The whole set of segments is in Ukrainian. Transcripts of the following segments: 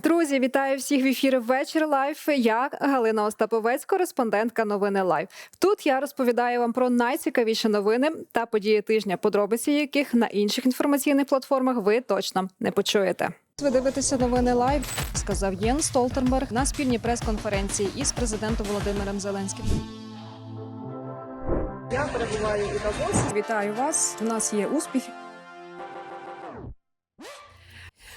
Друзі, вітаю всіх в ефірі вечір лайф. Я Галина Остаповець, кореспондентка новини Лайв. Тут я розповідаю вам про найцікавіші новини та події тижня, подробиці яких на інших інформаційних платформах ви точно не почуєте. Ви дивитеся новини Лайв, сказав Єн Столтенберг на спільній прес-конференції із президентом Володимиром Зеленським. Я перебуваю у Давосі. Вітаю вас. У нас є успіхи.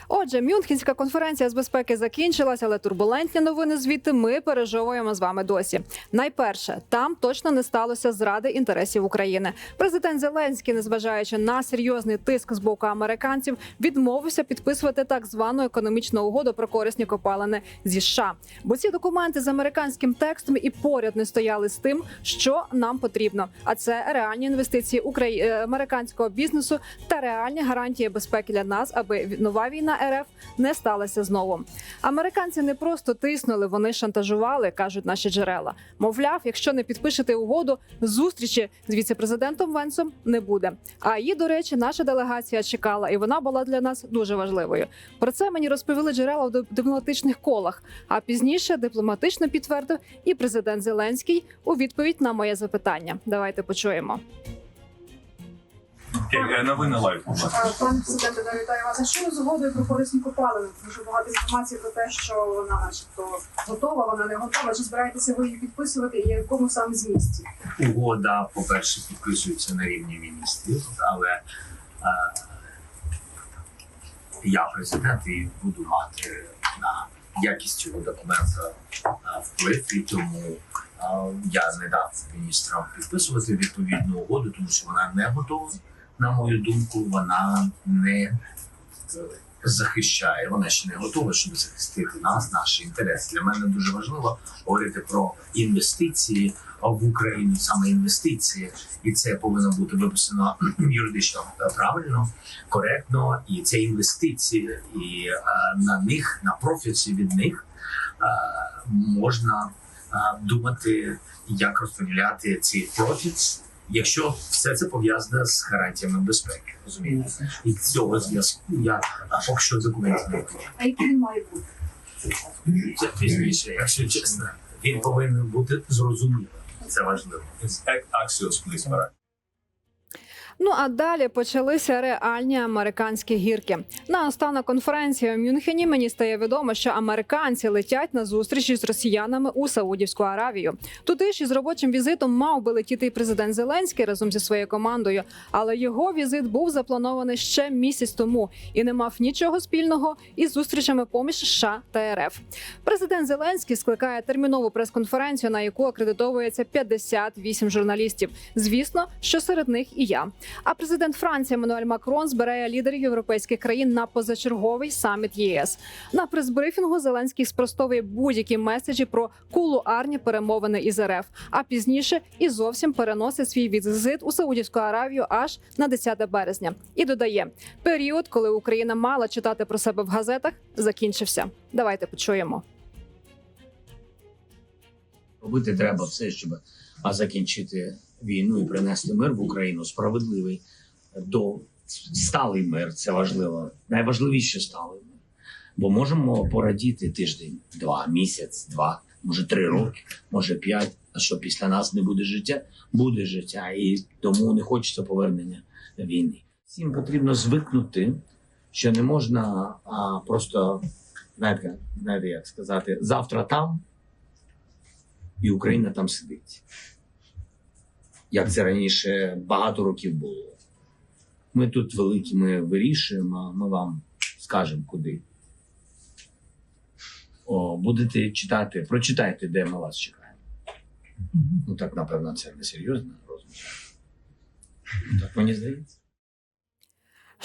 Отже, Мюнхенська конференція з безпеки закінчилась, але турбулентні новини звідти ми пережовуємо з вами досі. Найперше, там точно не сталося зради інтересів України. Президент Зеленський, незважаючи на серйозний тиск з боку американців, відмовився підписувати так звану економічну угоду про корисні копалини зі США. Бо ці документи з американським текстом і поряд не стояли з тим, що нам потрібно. А це реальні інвестиції е, американського бізнесу та реальні гарантії безпеки для нас, аби нова війна РФ не сталася знову. Американці не просто тиснули, вони шантажували, кажуть наші джерела. Мовляв, якщо не підпишете угоду, зустрічі з віцепрезидентом Венсом не буде. А її, до речі, наша делегація чекала, і вона була для нас дуже важливою. Про це мені розповіли джерела в дипломатичних колах. А пізніше дипломатично підтвердив і президент Зеленський у відповідь на моє запитання. Давайте почуємо. Окей, е, новини лайф. Е, Пане президенте, вітаю вас. А що з угодою про корисні копалини? Дуже багато інформації про те, що вона начебто готова, вона не готова. Чи збираєтеся ви її підписувати і якому саме змісті? Угода, по-перше, підписується на рівні міністрів, але е, я президент і буду мати на якість цього документа е, вплив, і тому е, я не дав міністрам підписувати відповідну угоду, тому що вона не готова. На мою думку, вона не е, захищає, вона ще не готова, щоб захистити нас, наші інтереси. Для мене дуже важливо говорити про інвестиції в Україну, саме інвестиції, і це повинно бути виписано юридично правильно, коректно. І це інвестиції, і е, на них, на профіці від них е, можна думати, як розподіляти ці профіц. Якщо все це пов'язане з гарантіями безпеки, розумієте, і цього зв'язку я поки що документів не бачу. А який він має бути? Це пізніше, якщо чесно, він повинен бути зрозумілим. Це важливо. Axios, please. Ну а далі почалися реальні американські гірки. На останок конференції у Мюнхені мені стає відомо, що американці летять на зустрічі з росіянами у Саудівську Аравію. Туди ж із робочим візитом мав би летіти і президент Зеленський разом зі своєю командою, але його візит був запланований ще місяць тому і не мав нічого спільного із зустрічами поміж США та РФ. Президент Зеленський скликає термінову прес-конференцію, на яку акредитовується 58 журналістів. Звісно, що серед них і я. А президент Франції Еммануель Макрон збирає лідерів європейських країн на позачерговий саміт ЄС. На прес-брифінгу Зеленський спростовує будь-які меседжі про кулуарні перемовини із РФ. А пізніше і зовсім переносить свій візит у Саудівську Аравію аж на 10 березня. І додає, період, коли Україна мала читати про себе в газетах, закінчився. Давайте почуємо. Робити треба все, щоб закінчити війну і принести мир в Україну справедливий до сталий мир. Це важливо. Найважливіше сталий мир. Бо можемо порадіти тиждень, два, місяць, два, може три роки, може п'ять. А що після нас не буде життя? Буде життя, і тому не хочеться повернення війни. Всім потрібно звикнути, що не можна а, просто знаєте, знаєте, як сказати, завтра там, і Україна там сидить. Як це раніше багато років було. Ми тут великі, ми вирішуємо, ми вам скажемо куди. О, будете читати, прочитайте, де ми вас чекаємо. Ну так, напевно, це не серйозно розмова. Так мені здається.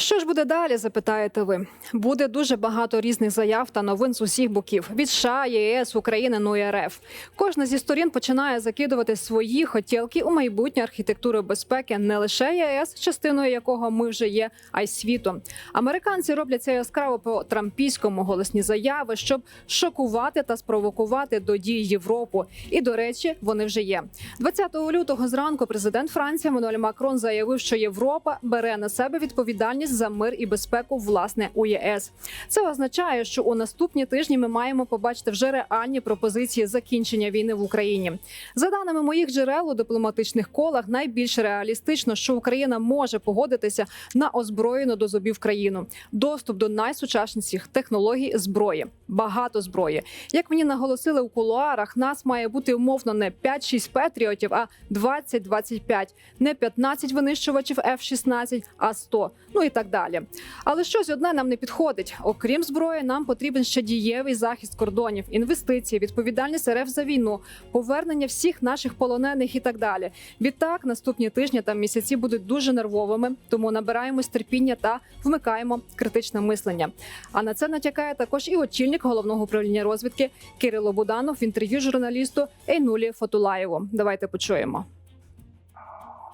Що ж буде далі? Запитаєте ви. Буде дуже багато різних заяв та новин з усіх боків від США, ЄС, України, ну і РФ. Кожна зі сторін починає закидувати свої хотілки у майбутню архітектуру безпеки не лише ЄС, частиною якого ми вже є, а й світу. Американці роблять це яскраво по трампійському голосні заяви, щоб шокувати та спровокувати до дій Європу. І до речі, вони вже є. 20 лютого зранку президент Франції Еммануель Макрон заявив, що Європа бере на себе відповідальність за мир і безпеку власне у ЄС. Це означає, що у наступні тижні ми маємо побачити вже реальні пропозиції закінчення війни в Україні. За даними моїх джерел у дипломатичних колах, найбільш реалістично, що Україна може погодитися на озброєну до зубів країну, доступ до найсучасніших технологій зброї, багато зброї. Як мені наголосили у кулуарах, нас має бути умовно не 5-6 патріотів, а 20-25. не 15 винищувачів F-16, а 100, ну і так далі. Але щось одне нам не підходить. Окрім зброї, нам потрібен ще дієвий захист кордонів, інвестиції, відповідальність РФ за війну, повернення всіх наших полонених і так далі. Відтак, наступні тижні та місяці будуть дуже нервовими, тому набираємось терпіння та вмикаємо критичне мислення. А на це натякає також і очільник головного управління розвідки Кирило Буданов в інтерв'ю журналісту Ейнулі Фотулаєву. Давайте почуємо.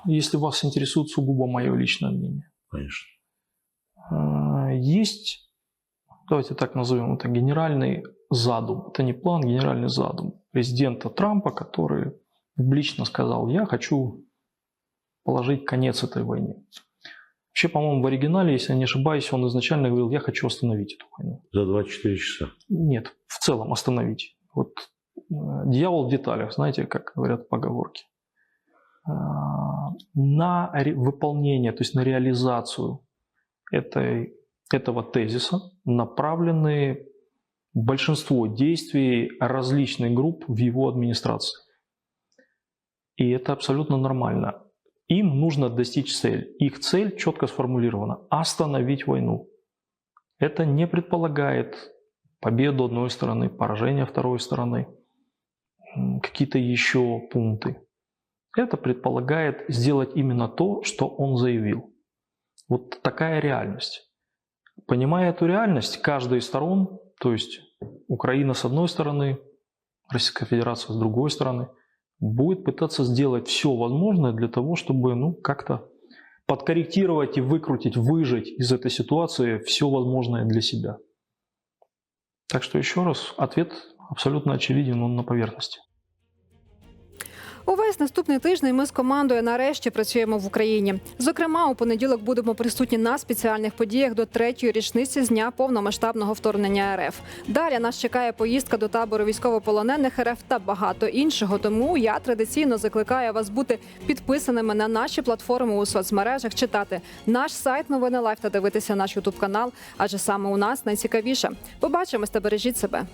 если вас интересует сугубо мое личное мнение. Конечно. Э, Есть, давайте так назовем это, генеральный задум. Это не план, генеральный задум президента Трампа, который публично сказал, я хочу положить конец этой войне. Вообще, по-моему, в оригинале, если я не ошибаюсь, он изначально говорил, я хочу остановить эту войну. За 24 часа. Нет, в целом остановить. Вот э, дьявол в деталях, знаете, как говорят поговорки. А, На выполнение, то есть на реализацию этой, этого тезиса направлены большинство действий различных групп в его администрации. И это абсолютно нормально. Им нужно достичь цель. Их цель четко сформулирована – остановить войну. Это не предполагает победу одной стороны, поражение второй стороны, какие-то еще пункты. Это предполагает сделать именно то, что он заявил. Вот такая реальность. Понимая эту реальность, каждая из сторон, то есть Украина с одной стороны, Российская Федерация с другой стороны, будет пытаться сделать все возможное для того, чтобы ну, как-то подкорректировать и выкрутить, выжать из этой ситуации все возможное для себя. Так что еще раз, ответ абсолютно очевиден, он на поверхности. Увесь наступний тиждень ми з командою нарешті працюємо в Україні. Зокрема, у понеділок будемо присутні на спеціальних подіях до третьої річниці з дня повномасштабного вторгнення РФ. Далі нас чекає поїздка до табору військовополонених РФ та багато іншого. Тому я традиційно закликаю вас бути підписаними на наші платформи у соцмережах, читати наш сайт Новини Лайф та дивитися наш Ютуб канал. Адже саме у нас найцікавіше. Побачимось та бережіть себе.